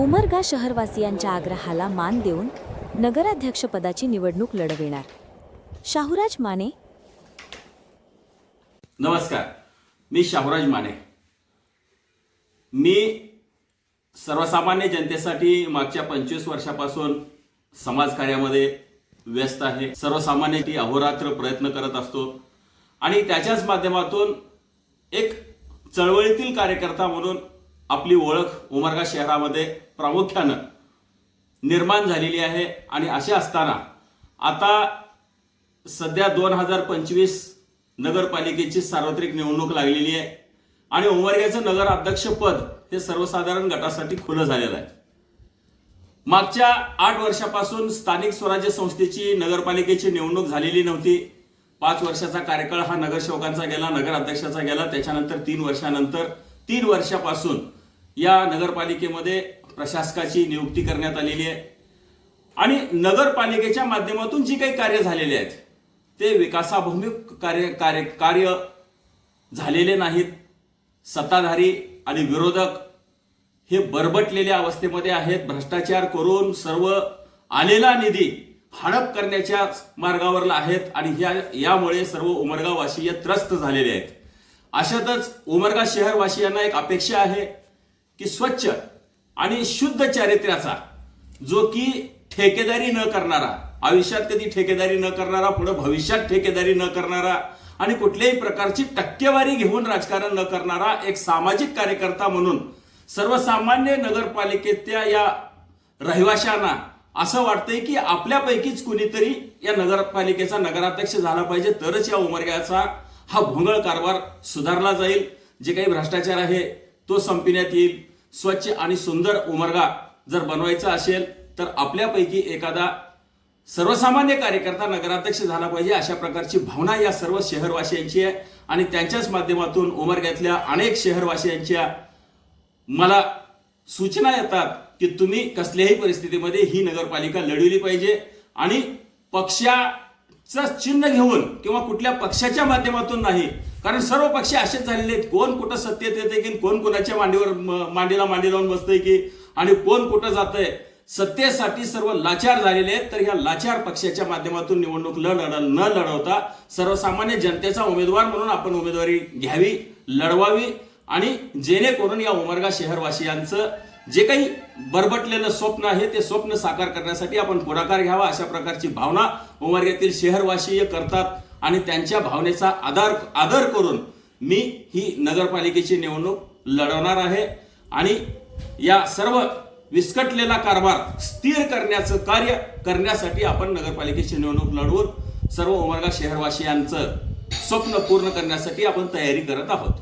उमरगा शहरवासियांच्या आग्रहाला मान देऊन नगराध्यक्षपदाची निवडणूक लढविणार. शाहूराज माने. नमस्कार. मी शाहूराज माने. मी सर्वसामान्य जनतेसाठी मागच्या पंचवीस वर्षापासून समाजकार्यामध्ये व्यस्त आहे. सर्वसामान्याची अहोरात्र प्रयत्न करत असतो. आणि त्याच्याच माध्यमातून एक चळवळीतील कार्यकर्ता म्हणून आपली ओळख उमरगा शहरामध्ये प्रामुख्यानं निर्माण झालेली आहे. आणि असे असताना आता सध्या दोन हजार पंचवीस नगरपालिकेची सार्वत्रिक निवडणूक लागलेली आहे. आणि उमरग्याचं नगर अध्यक्षपद हे सर्वसाधारण गटासाठी खुलं झालेलं आहे. मागच्या आठ वर्षापासून स्थानिक स्वराज्य संस्थेची नगरपालिकेची निवडणूक झालेली नव्हती. पाच वर्षाचा कार्यकाळ हा नगरसेवकांचा गेला नगर अध्यक्षाचा गेला. त्याच्यानंतर तीन वर्षानंतर तीन वर्षापासून या नगरपालिकेमध्ये प्रशासकाची नियुक्ती करण्यात आलेली आहे. आणि नगरपालिकेच्या माध्यमातून जी काही कार्य झालेले आहेत ते विकासाभूमी कार्य कार्य कार्य झालेले नाहीत. सत्ताधारी आणि विरोधक हे बरबटलेल्या अवस्थेमध्ये आहेत. भ्रष्टाचार करून सर्व आलेला निधी हडप करण्याच्या मार्गावर आहेत आणि ह्या यामुळे सर्व उमरगावासीय त्रस्त झालेले आहेत. अशातच उमरगा शहरवासियांना एक अपेक्षा आहे की स्वच्छ आणि शुद्ध चारित्र्याचा जो की ठेकेदारी न करणारा आयुष्यात कधी ठेकेदारी न करणारा पुढे भविष्यात ठेकेदारी न करणारा आणि कुठल्याही प्रकारची टक्केवारी घेऊन राजकारण न करणारा एक सामाजिक कार्यकर्ता म्हणून सर्वसामान्य नगरपालिकेतल्या या रहिवाशांना असं वाटतंय की आपल्यापैकीच कुणीतरी या नगरपालिकेचा नगराध्यक्ष झाला पाहिजे तरच या उमरग्याचा हा भोंगळ कारभार सुधारला जाईल. जे काही भ्रष्टाचार आहे तो संपण्यात येईल. स्वच्छ आणि सुंदर उमरगा जर बनवायचा असेल तर आपल्यापैकी एखादा सर्वसामान्य कार्यकर्ता नगराध्यक्ष झाला पाहिजे अशा प्रकारची भावना या सर्व शहरवासियांची आहे. आणि त्यांच्याच माध्यमातून उमरग्यातल्या अनेक शहरवासियांच्या मला सूचना येतात की तुम्ही कसल्याही परिस्थितीमध्ये ही नगरपालिका लढवली पाहिजे. आणि पक्षा चिन्ह घेऊन किंवा कुठल्या पक्षाच्या माध्यमातून नाही. कारण सर्व पक्ष असेच झालेले आहेत. कोण कुठं सत्तेत येते की कोण कोणाच्या मांडीवर मांडीला मांडी लावून बसतंय की आणि कोण कुठं जातंय. सत्तेसाठी सर्व लाचार झालेले आहेत. तर ह्या लाचार पक्षाच्या माध्यमातून निवडणूक न लढ न लढवता सर्वसामान्य जनतेचा उमेदवार म्हणून आपण उमेदवारी घ्यावी लढवावी. आणि जेणेकरून या उमरगा शहरवासियांचं जे काही बरबटलेलं स्वप्न आहे ते स्वप्न साकार करण्यासाठी आपण पुढाकार घ्यावा अशा प्रकारची भावना उमरग्यातील शहरवासीय करतात आणि त्यांच्या भावनेचा आदर आदर करून मी ही नगरपालिकेची निवडणूक लढवणार आहे आणि या सर्व विस्कटलेला कारभार स्थिर करण्याचं कार्य करण्यासाठी आपण नगरपालिकेची निवडणूक लढवून सर्व उमरगा शहरवासियांचं स्वप्न पूर्ण करण्यासाठी आपण तयारी करत आहोत.